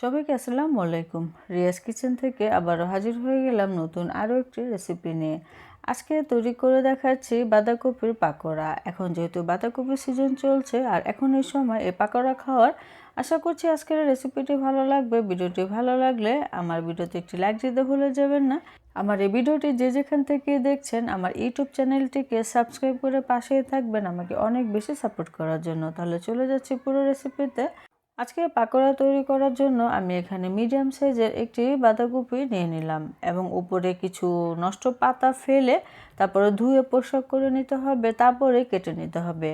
সবাইকে আসসালামু আলাইকুম। রিয়াজ কিচেন থেকে আবারও হাজির হয়ে গেলাম নতুন আরও একটি রেসিপি নিয়ে। আজকে তৈরি করে দেখাচ্ছি বাঁধাকপির পাকোড়া। এখন যেহেতু বাঁধাকপির সিজন চলছে আর এখন এই সময় এই পাকোড়া খাওয়ার, আশা করছি আজকের রেসিপিটি ভালো লাগবে। ভিডিওটি ভালো লাগলে আমার ভিডিওতে একটি লাইক দিতে ভুলে যাবেন না। আমার এই ভিডিওটি যে যেখান থেকে দেখছেন, আমার ইউটিউব চ্যানেলটিকে সাবস্ক্রাইব করে পাশেই থাকবেন আমাকে অনেক বেশি সাপোর্ট করার জন্য। তাহলে চলে যাচ্ছি পুরো রেসিপিতে আজকে পাকোড়া তৈরি করার জন্য আমি এখানে মিডিয়াম সাইজের একটি বাঁধাকপি নিয়ে নিলাম এবং উপরে কিছু নষ্ট পাতা ফেলে তারপরে ধুয়ে পোশাক করে নিতে হবে, তারপরে কেটে নিতে হবে।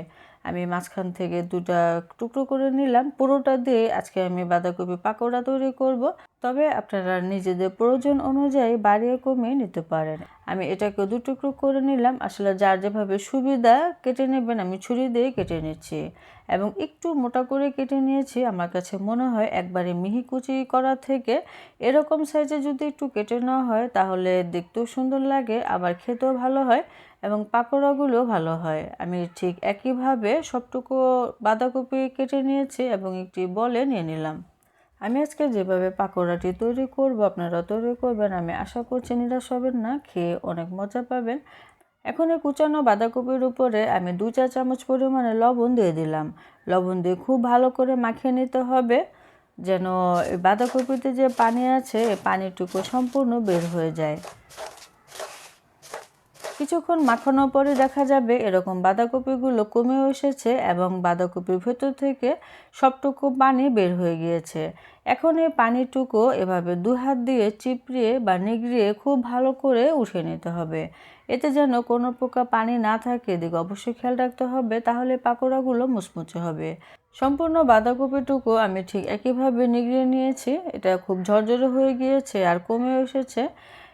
আমি মাঝখান থেকে দুটা টুকরো করে নিলাম, পুরোটা দিয়ে আজকে আমি বাঁধাকপি পাকোড়া তৈরি করব। তবে আপনারা নিজেদের প্রয়োজন অনুযায়ী বাড়িয়ে কমিয়ে নিতে পারেন। আমি এটাকে দু টুকরো করে নিলাম। আসলে যার যেভাবে সুবিধা কেটে নেবেন, আমি ছুরি দিয়ে কেটে নিচ্ছি। এবং একটু মোটা করে কেটে নিয়েছি। আমার কাছে মনে হয় একবারে মিহি কুচি করা থেকে এরকম সাইজে যদি একটু কেটে নেওয়া হয়, তাহলে দেখতেও সুন্দর লাগে, আবার খেতেও ভালো হয় এবং পাকোড়াগুলো ভালো হয়। আমি ঠিক একইভাবে সবটুকু বাঁধাকপি কেটে নিয়েছি এবং একটি বলে নিয়ে নিলাম। আমি আজকে যেভাবে পাকোড়াটি তৈরি করব, আপনারা তৈরি করবেন, আমি আশা করছি নিরাশ হবেন না, খেয়ে অনেক মজা পাবেন। এখন এই কুচানো বাঁধাকপির উপরে আমি দু চা চামচ পরিমাণে লবণ দিয়ে দিলাম। লবণ দিয়ে খুব ভালো করে মাখিয়ে নিতে হবে, যেন এই বাঁধাকপিতে যে পানি আছে পানিটুকু সম্পূর্ণ বের হয়ে যায়। কিছুক্ষণ মাখানোর পরে দেখা যাবে এরকম বাঁধাকপিগুলো কমে এসেছে এবং বাঁধাকপির ভেতর থেকে সবটুকু পানি বের হয়ে গিয়েছে। এখন এই পানিটুকু এভাবে দু হাত দিয়ে চিপড়িয়ে বা নিগড়িয়ে খুব ভালো করে উঠে নিতে হবে। এতে যেন কোনো প্রকার পানি না থাকে, এদিকে অবশ্যই খেয়াল রাখতে হবে, তাহলে পাকোড়াগুলো মুচমুচে হবে। সম্পূর্ণ বাঁধাকপিটুকু আমি ঠিক একইভাবে নিগড়িয়ে নিয়েছি। এটা খুব ঝরঝরে হয়ে গিয়েছে আর কমে এসেছে।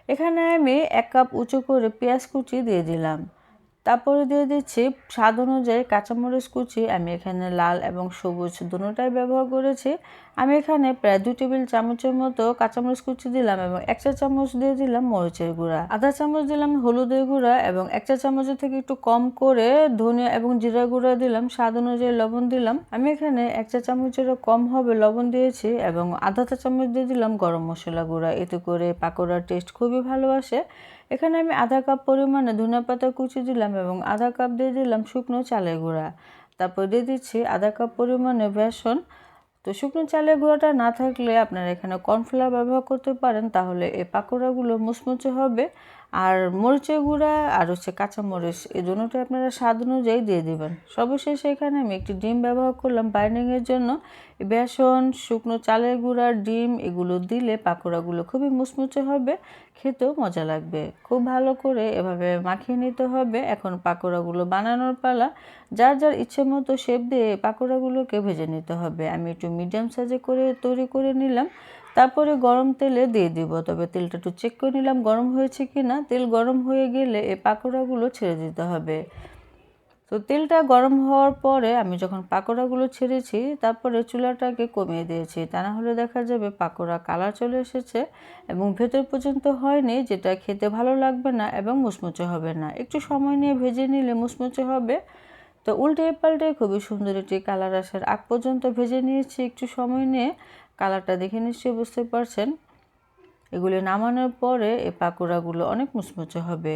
এখানে আমি এক কাপ উঁচু করে পেঁয়াজ কুচি দিয়ে দিলাম। তারপরে দিয়ে দিচ্ছি স্বাদ অনুযায়ী কাঁচামরিচ কুচি, আমি এখানে লাল এবং সবুজ দুটোটাই ব্যবহার করেছি। আমি এখানে প্রায় দু টেবিল চামচের মতো কাঁচামরিচ কুচি দিলাম এবং এক চা চামচ দিয়ে দিলাম মরিচের গুঁড়া। আধা চামচ দিলাম হলুদের গুঁড়া এবং এক চা চামচের থেকে একটু কম করে ধনিয়া এবং জিরা গুঁড়া দিলাম, স্বাদ অনুযায়ী লবণ দিলাম। আমি এখানে এক চা চামচেরও কম হবে লবণ দিয়েছি এবং আধা চা চামচ দিয়ে দিলাম গরম মশলা গুঁড়া। এতে করে পাকোড়ার টেস্ট খুবই ভালোবাসে এখানে আমি আধা কাপ পরিমাণে ধনে পাতা কুচি দিলাম এবং আধা কাপ দিয়ে দিলাম শুকনো চালের গুঁড়া। তারপর দিয়ে দিচ্ছি আধা কাপ পরিমাণে বেসন। তো শুকনো চালের গুঁড়াটা না থাকলে আপনারা এখানে কর্নফ্লাওয়ার ব্যবহার করতে পারেন, তাহলে এই পাকোড়াগুলো মুচমুচে হবে। আর মরিচের গুঁড়া আর হচ্ছে কাঁচামরিচ এই দুটোই আপনারা স্বাদ অনুযায়ী দিয়ে দিবেন। সর্বশেষে এখানে আমি একটি ডিম ব্যবহার করলাম বাইন্ডিংয়ের জন্য। বেসন, শুকনো চালের গুঁড়া, ডিম, এগুলো দিলে পাকোড়াগুলো খুবই মুচমুচে হবে, খেতেও মজা লাগবে। খুব ভালো করে এভাবে মাখিয়ে নিতে হবে। এখন পাকোড়াগুলো বানানোর পালা, যার যার ইচ্ছে মতো শেপ দিয়ে পাকোড়াগুলোকে ভেজে নিতে হবে। আমি একটু মিডিয়াম সাইজে করে তৈরি করে নিলাম। তারপরে গরম তেলে দিয়ে দিব, তবে তেলটা একটু চেক করে নিলাম গরম হয়েছে কি না তেল গরম হয়ে গেলে এই পাকোড়াগুলো ছেড়ে দিতে হবে। তো তেলটা গরম হওয়ার পরে আমি যখন পাকোড়াগুলো ছেড়েছি, তারপরে চুলাটাকে কমিয়ে দিয়েছি। তা না হলে দেখা যাবে পাকোড়া কালার চলে এসেছে এবং ভেতর পর্যন্ত হয়নি, যেটা খেতে ভালো লাগবে না এবং মুচমুচে হবে না। একটু সময় নিয়ে ভেজে নিলে মুচমুচে হবে। তো উল্টে পাল্টে খুবই সুন্দর একটি কালার আসার আগ পর্যন্ত ভেজে নিয়েছি একটু সময় নিয়ে। কালারটা দেখে নিশ্চয়ই বুঝতে পারছেন। এগুলি নামানোর পরে এই পাকোড়াগুলো অনেক মুচমুচে হবে।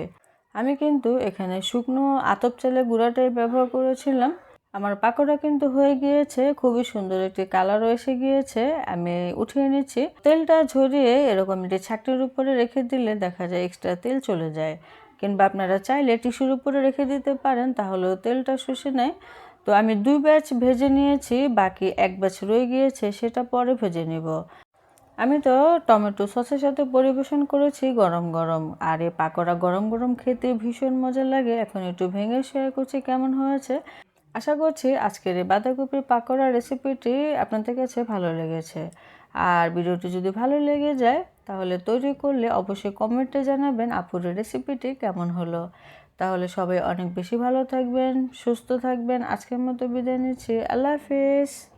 আমি কিন্তু এখানে শুকনো আতপ চালের গুঁড়াটাই ব্যবহার করেছিলাম। আমার পাকোড়া কিন্তু হয়ে গিয়েছে, খুবই সুন্দর একটি কালারও এসে গিয়েছে। আমি উঠিয়ে নিচ্ছি। তেলটা ঝরিয়ে এরকম একটি ছাকটির উপরে রেখে দিলে দেখা যায় এক্সট্রা তেল চলে যায়। কিংবা আপনারা চাইলে টিস্যুর উপরে রেখে দিতে পারেন, তাহলেও তেলটা শুষে নেয়। তো আমি দুই ব্যাচ ভেজে নিয়েছি, বাকি এক ব্যাচ রয়ে গিয়েছে, সেটা পরে ভেজে নিব। আমি তো টমেটো সসের সাথে পরিবেশন করেছি গরম গরম, আর এ পাকোড়া গরম গরম খেতে ভীষণ মজা লাগে। এখন একটু ভেঙে শেয়ার করছি কেমন হয়েছে। আশা করছি আজকের এই বাঁধাকপির পাকোড়া রেসিপিটি আপনাদের কাছে ভালো লেগেছে। আর ভিডিওটি যদি ভালো লেগে যায় তাহলে তৈরি করলে অবশ্যই কমেন্টে জানাবেন আপুর রেসিপিটি কেমন হলো। তাহলে সবাই অনেক বেশি ভালো থাকবেন, সুস্থ থাকবেন। আজকের মতো বিদায় নিচ্ছি। আল্লাহ হাফিজ।